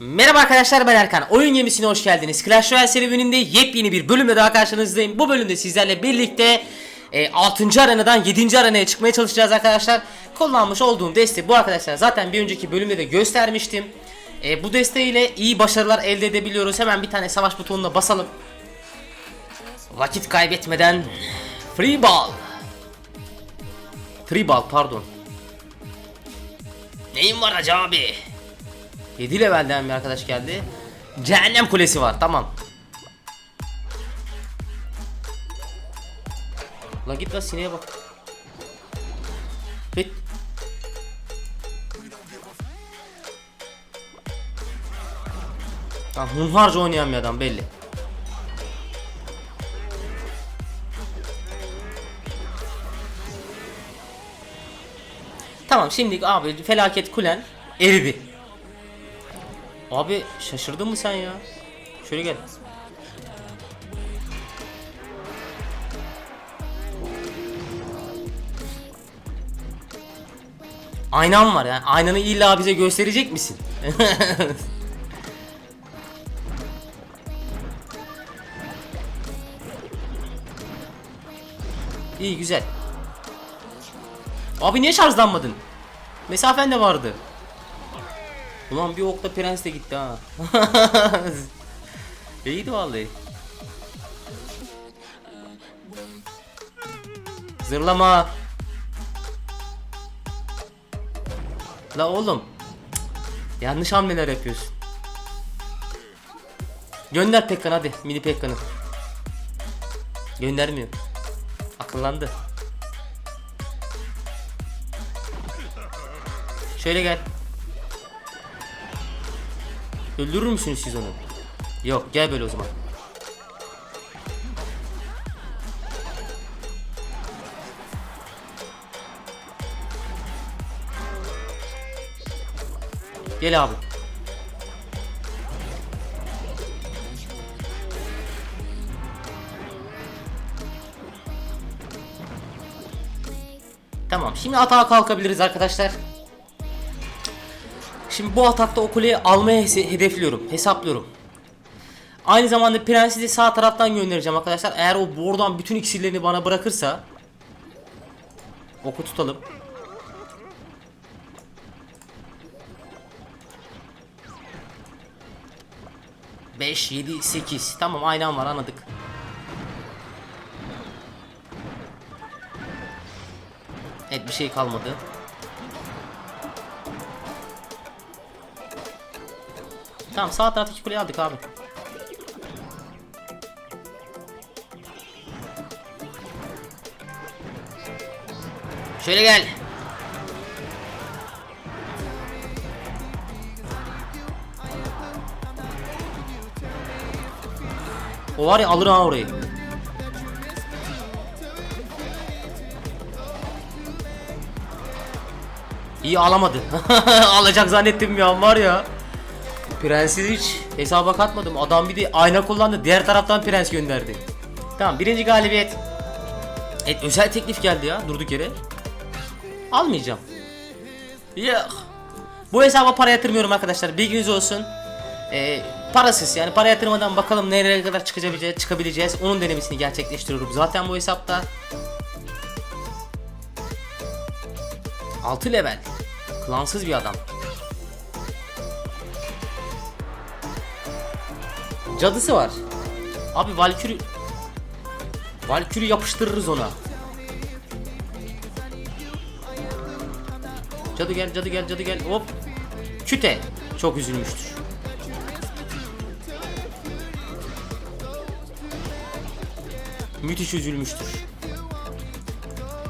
Merhaba arkadaşlar ben Erkan. Oyun gemisine hoş geldiniz. Clash Royale serüveninde yepyeni bir bölümle daha karşınızdayım. Bu bölümde sizlerle birlikte e, 6. arenadan 7. arenaya çıkmaya çalışacağız arkadaşlar. Kullanmış olduğum desteği bu arkadaşlar zaten bir önceki bölümde de göstermiştim. E, bu desteğiyle iyi başarılar elde edebiliyoruz. Hemen bir tane savaş butonuna basalım. Vakit kaybetmeden free ball. Free ball pardon. Neyin var acaba abi? 7 levelden bir arkadaş geldi. Cehennem kulesi var tamam. La git la sineğe bak. Bit. Tamam hunharca oynayan bir adam belli. Tamam şimdi abi felaket kulen eridi. Abi şaşırdın mı sen ya? Şöyle gel. Aynam var ya. Aynanı illa bize gösterecek misin? İyi güzel. Abi niye şarjlanmadın? Mesafen de vardı. Ulan bir okta prens de gitti ha. İyiydi vallahi. Zırlama. La oğlum. Yanlış hamleler yapıyorsun. Gönder Pekkan hadi mini Pekkan'ı. Göndermiyor. Akıllandı. Şöyle gel. Öldürür müsünüz siz onu? Yok gel böyle o zaman. Gel abi. Tamam şimdi atağa kalkabiliriz arkadaşlar. Şimdi bu atakta o kuleyi almaya hedefliyorum, hesaplıyorum. Aynı zamanda prensi de sağ taraftan göndereceğim arkadaşlar. Eğer o buradan bütün iksirlerini bana bırakırsa oku tutalım. Beş, yedi, sekiz. Tamam aynen var anladık. Evet bir şey kalmadı. Tamam sağ taraftaki kuleyi aldık abi. Şöyle gel. O var ya alır ha orayı. İyi alamadı. Alacak zannettim an var ya. Prensi hiç hesaba katmadım. Adam bir de ayna kullandı. Diğer taraftan prens gönderdi. Tamam birinci galibiyet. Evet özel teklif geldi ya durduk yere. Almayacağım. Yok. Bu hesaba para yatırmıyorum arkadaşlar. Bilginiz olsun. Ee, parasız yani para yatırmadan bakalım nereye kadar çıkabileceğiz, çıkabileceğiz. Onun denemesini gerçekleştiriyorum. Zaten bu hesapta 6 level. Klansız bir adam. Cadısı var. Abi Valkürü Valkürü yapıştırırız ona. Cadı gel, cadı gel, cadı gel. Hop. Küte çok üzülmüştür. Müthiş üzülmüştür.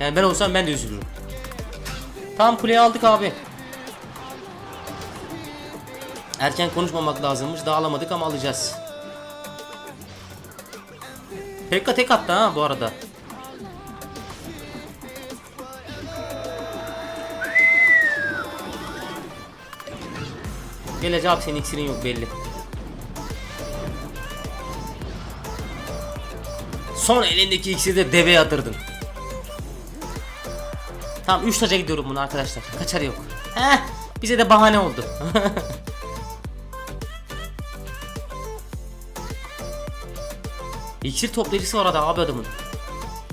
Yani ben olsam ben de üzülürüm. Tam kuleyi aldık abi. Erken konuşmamak lazımmış. Daha alamadık ama alacağız. Pekka tek attı ha bu arada. Gel abi senin iksirin yok belli. Son elindeki iksiri de deve yatırdın. Tamam 3 taca gidiyorum bunu arkadaşlar. Kaçar yok. Heh, bize de bahane oldu. İksir toplayıcısı var abi adamın.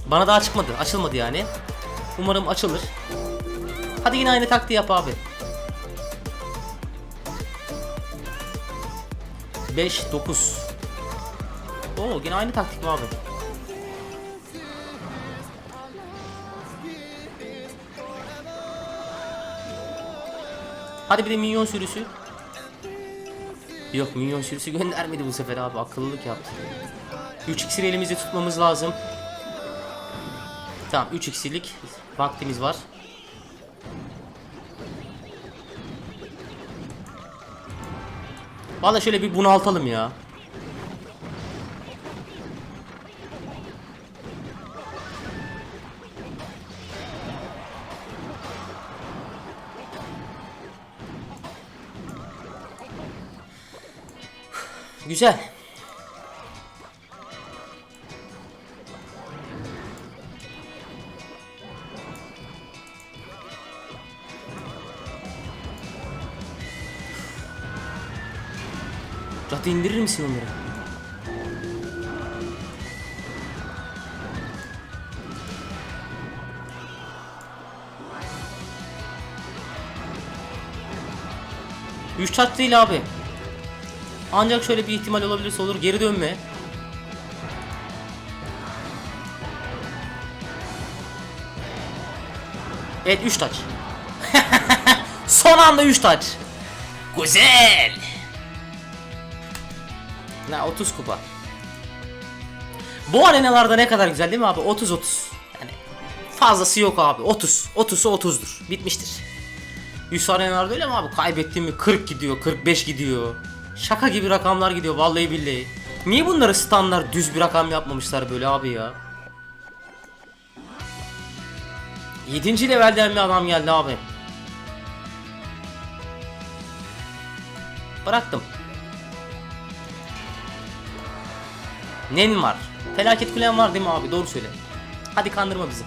Bana daha çıkmadı. Açılmadı yani. Umarım açılır. Hadi yine aynı taktiği yap abi. 5 9 Oo yine aynı taktik mi abi? Hadi bir de minyon sürüsü. Yok minyon sürüsü göndermedi bu sefer abi akıllılık yaptı. 3 iksir elimizde tutmamız lazım. Tamam 3 iksirlik vaktimiz var. Valla şöyle bir bunaltalım ya. Güzel. Cadı indirir misin onları? Üç çat değil abi. Ancak şöyle bir ihtimal olabilirse olur. Geri dönme. Evet 3 taç. Son anda 3 taç. Güzel. Ne 30 kupa. Bu arenalarda ne kadar güzel değil mi abi? 30 30. Yani fazlası yok abi. 30. 30'u 30'dur. Bitmiştir. Üst arenalarda öyle mi abi? Kaybettin mi 40 gidiyor, 45 gidiyor. Şaka gibi rakamlar gidiyor vallahi billahi. Niye bunları standart düz bir rakam yapmamışlar böyle abi ya? 7. levelden bir adam geldi abi. Bıraktım. Nen var. Felaket kulen var değil mi abi? Doğru söyle. Hadi kandırma bizi.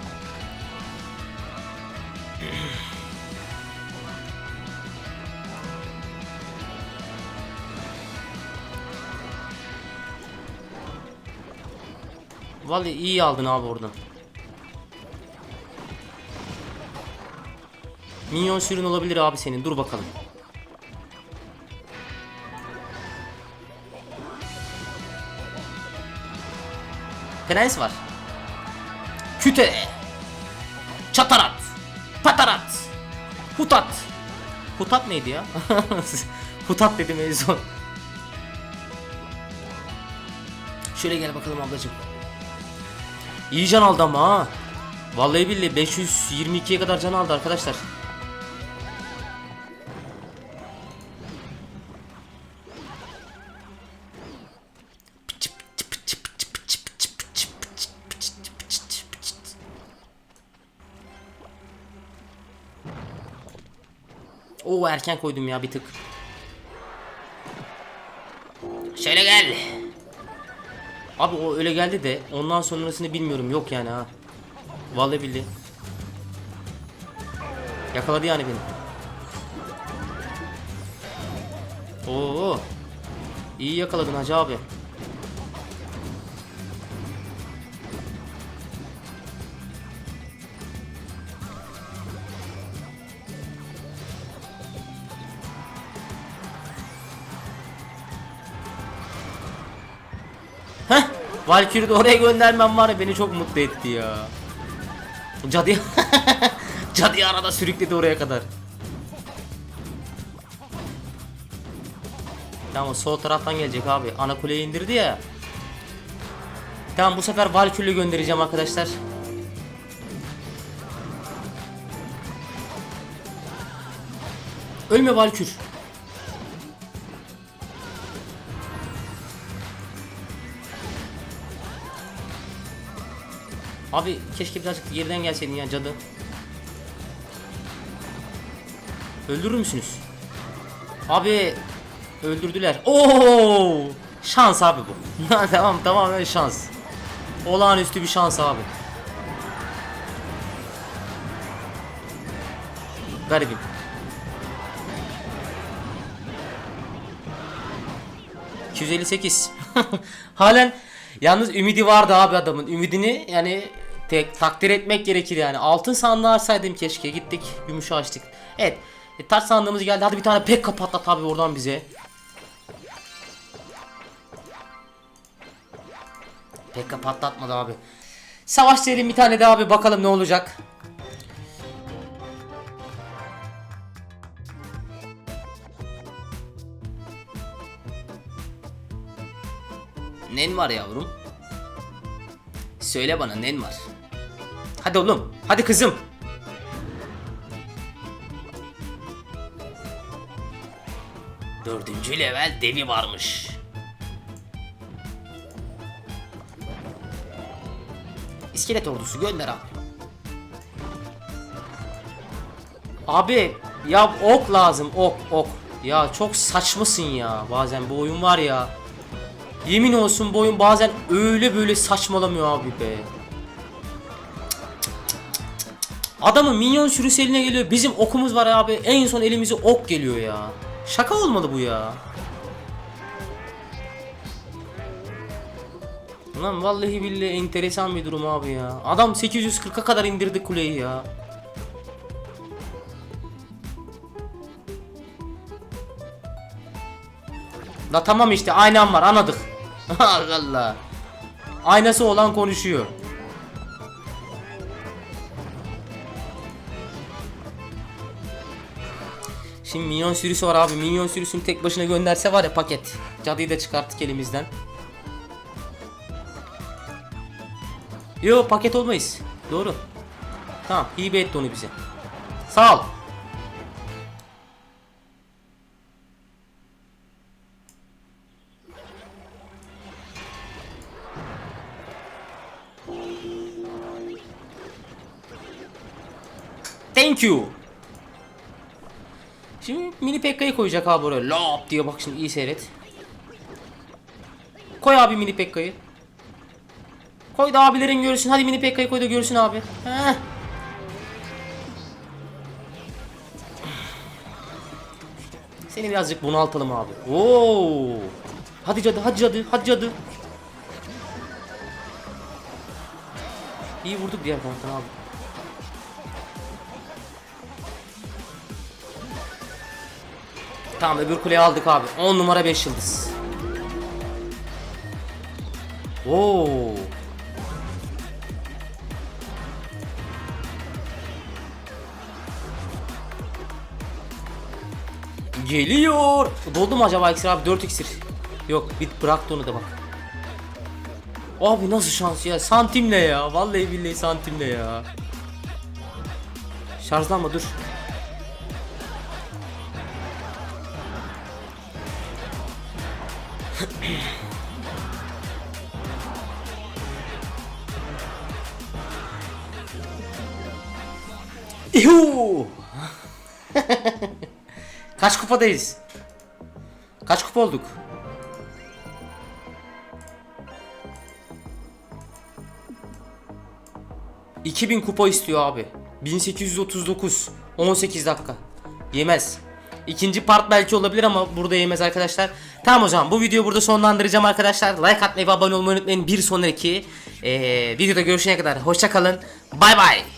Vallahi iyi aldın abi oradan. Minyon sürün olabilir abi senin. Dur bakalım. Prens var. Küte. Çatarat. Patarat. Hutat. Hutat neydi ya? Hutat dedim en son. Şöyle gel bakalım ablacığım. İyi can aldı ama ha. Vallahi billahi 522'ye kadar can aldı arkadaşlar. Oo erken koydum ya bir tık. Şöyle gel. Abi o öyle geldi de ondan sonrasını bilmiyorum yok yani ha. Vallahi billahi. Yakaladı yani beni. Oo. İyi yakaladın hacı abi. Valkyrie'yi oraya göndermem var ya beni çok mutlu etti ya. Cadı Cadı arada sürükledi oraya kadar. Tamam sol taraftan gelecek abi. Ana kuleyi indirdi ya. Tamam bu sefer Valkyrie'yi göndereceğim arkadaşlar. Ölme Valkür. Abi keşke birazcık geriden gelseydin ya cadı. Öldürür müsünüz? Abi öldürdüler. Oo! Şans abi bu. tamam tamamen şans. Olağanüstü bir şans abi. Garibim. ...258. Halen Yalnız ümidi vardı abi adamın. Ümidini yani tek takdir etmek gerekir yani. Altın sandığı açsaydım keşke. Gittik gümüşü açtık. Evet. E, taş sandığımız geldi. Hadi bir tane pek kapatlat abi oradan bize. Pek patlatmadı abi. Savaş diyelim bir tane daha abi bakalım ne olacak. Nen var yavrum? Söyle bana nen var? Hadi oğlum, hadi kızım. Dördüncü level devi varmış. İskelet ordusu gönder abi. Abi ya ok lazım ok ok. Ya çok saçmasın ya bazen bu oyun var ya. Yemin olsun bu oyun bazen öyle böyle saçmalamıyor abi be. Adamın minyon sürüsü eline geliyor. Bizim okumuz var abi. En son elimize ok geliyor ya. Şaka olmalı bu ya. Lan vallahi billahi enteresan bir durum abi ya. Adam 840'a kadar indirdi kuleyi ya. La tamam işte aynam var anladık. Allah Allah. Aynası olan konuşuyor. Şimdi minyon sürüsü var abi. Minyon sürüsünü tek başına gönderse var ya paket. Cadıyı da çıkarttık elimizden. Yo paket olmayız. Doğru. Tamam hibe etti onu bize. Sağ ol. Thank you. Şimdi mini Pekka'yı koyacak abi buraya. Lop diye bak şimdi iyi seyret. Koy abi mini Pekka'yı. Koy da abilerin görsün. Hadi mini Pekka'yı koy da görsün abi. Heh. Seni birazcık bunaltalım abi. Oo. Hadi cadı, hadi cadı, hadi cadı. İyi vurduk diğer taraftan abi. Tamam öbür kuleyi aldık abi. 10 numara 5 yıldız. Oo. Geliyor. Doldu mu acaba iksir abi 4 iksir. Yok bit bıraktı onu da bak. Abi nasıl şans ya santimle ya vallahi billahi santimle ya. Şarjlanma dur. Yuhu! Kaç kupadayız? Kaç kupa olduk? ...2000 kupa istiyor abi. 1839. 18 dakika. Yemez. İkinci part belki olabilir ama burada yemez arkadaşlar. Tamam o zaman bu videoyu burada sonlandıracağım arkadaşlar. Like atmayı ve abone olmayı unutmayın. Bir sonraki eee videoda görüşene kadar hoşça kalın. Bay bay.